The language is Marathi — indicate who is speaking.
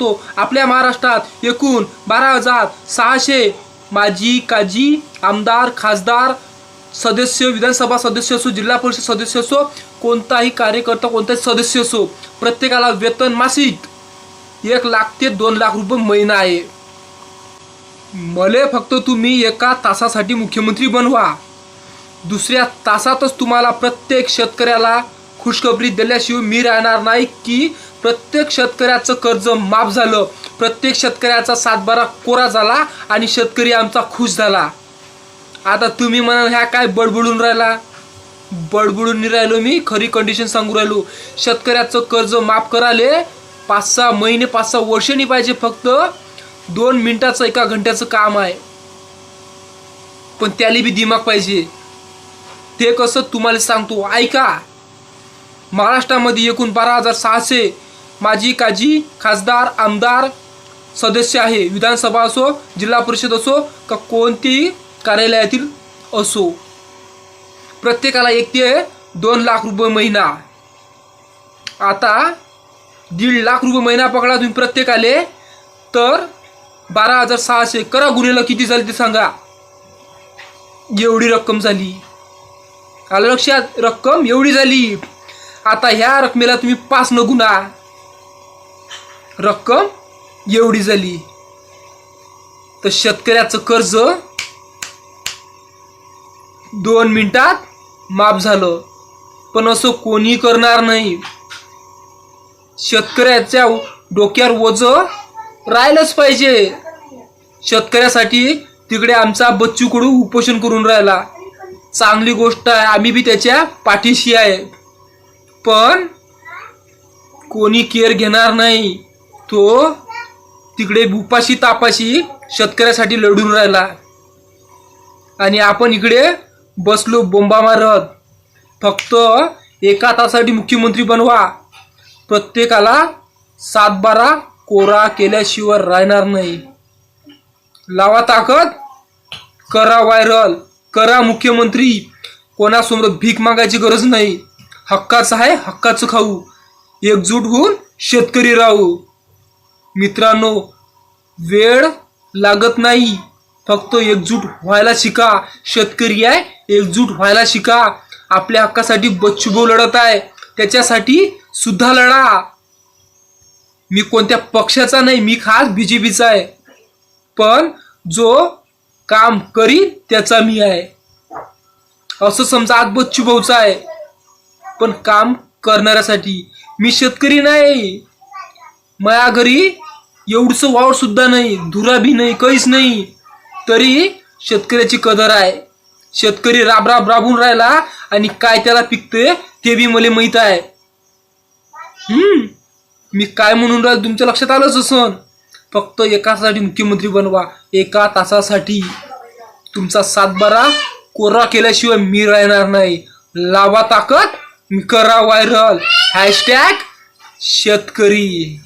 Speaker 1: तो आपल्या महाराष्ट्रात एकूण बारा हजार सहाशे माजी काजी आमदार खासदार सदस्य विधानसभा सदस्य असो जिल्हा परिषद सदस्य असो कोणताही कार्यकर्ता कोणताही सदस्य असो प्रत्येकाला वेतन मासिक एक लाख ते दोन लाख रुपये महिना आहे. मले फक्त तुम्ही एका तासासाठी मुख्यमंत्री बनवा. दुसऱ्या तासातच तुम्हाला प्रत्येक शेतकऱ्याला खुशखबरी दिल्याशिवाय मी राहणार नाही की प्रत्येक शेतकऱ्याचं कर्ज माफ झालं प्रत्येक शेतकऱ्याचा सातबारा कोरा झाला आणि शेतकरी आमचा खुश झाला. आता तुम्ही म्हणाल ह्या काय बडबडून राहिला? बडबडून नाही राहिलो मी खरी कंडिशन सांगू राहिलो. शेतकऱ्याचं कर्ज माफ कराले पाच सहा महिने पाच सहा वर्ष नाही पाहिजे फक्त दोन मिनिटाचं एका घंट्याचं काम आहे. पण त्याला बी दिमाग पाहिजे. ते कसं तुम्हाला सांगतो ऐका. महाराष्ट्रामध्ये एकूण बारा हजार सहाशे माजी काजी खासदार आमदार सदस्य आहे. विधानसभा असो जिल्हा परिषद असो का कोणतीही कार्यालयातील असो. प्रत्येकाला एक ते दोन लाख रुपये महिना. आता दीड लाख रुपये महिना पकडा तुम्ही प्रत्येकाले तर बारा हजार सहाशे करा गुन्ह्याला किती झाली ते सांगा. एवढी रक्कम झाली. आलं लक्षात? रक्कम एवढी झाली. आता ह्या रकमेला तुम्ही पाच न गुणा. रक्कम एवढी झाली. तर शेतकऱ्याचं कर्ज दोन मिनिटात माफ झालं. पण असं कोणी करणार नाही. शेतकऱ्याच्या डोक्यावर ओझ राहिलंच पाहिजे. शेतकऱ्यासाठी तिकडे आमचा बच्चू कडू उपोषण करून राहिला. चांगली गोष्ट आहे. आम्ही बी त्याच्या पाठीशी आहे. पण कोणी केअर घेणार नाही तो तिकडे उपाशी तापाशी शेतकऱ्यासाठी लढून राहिला. आणि आपण इकडे बसलो बोंबा मारत. फक्त एका तासाठी मुख्यमंत्री बनवा. प्रत्येकाला सातबारा कोरा केल्याशिवाय राहणार नाही. लावा ताकद करा व्हायरल करा मुख्यमंत्री. कोणासमोर भीक मागायची गरज नाही. हक्काचं आहे हक्काचं खाऊ. एकजूट होऊन शेतकरी राहू. मित्रांनो वेळ लागत नाही. फक्त एकजूट व्हायला शिका. शेतकरी आहे एकजूट व्हायला शिका. आपल्या हक्कासाठी बच्चूभाऊ लढत आहे. त्याच्यासाठी सुद्धा लढा. मी कोणत्या पक्षाचा नाही मी खास बी जे पीचा आहे. पण जो काम करीन त्याचा मी आहे. असं समजा आज बच्चूभाऊचा आहे. पण काम करणाऱ्यासाठी. मी शेतकरी नाही. माया घरी एवढंसं वावर सुद्धा नाही धुराभी नाही काहीच नाही. तरी शेतकऱ्याची कदर आहे. शेतकरी राब राब राबून राहिला आणि काय त्याला पिकते ते बी मला माहीत आहे. हम्म. मी काय म्हणून राहिलो तुमच्या लक्षात आलंच असन? फक्त एकासाठी मुख्यमंत्री बनवा एका तासासाठी. तुमचा सातबारा कोरा केल्याशिवाय मी राहणार नाही. लावा ताकद. करा व्हायरल हॅशटॅग शेतकरी.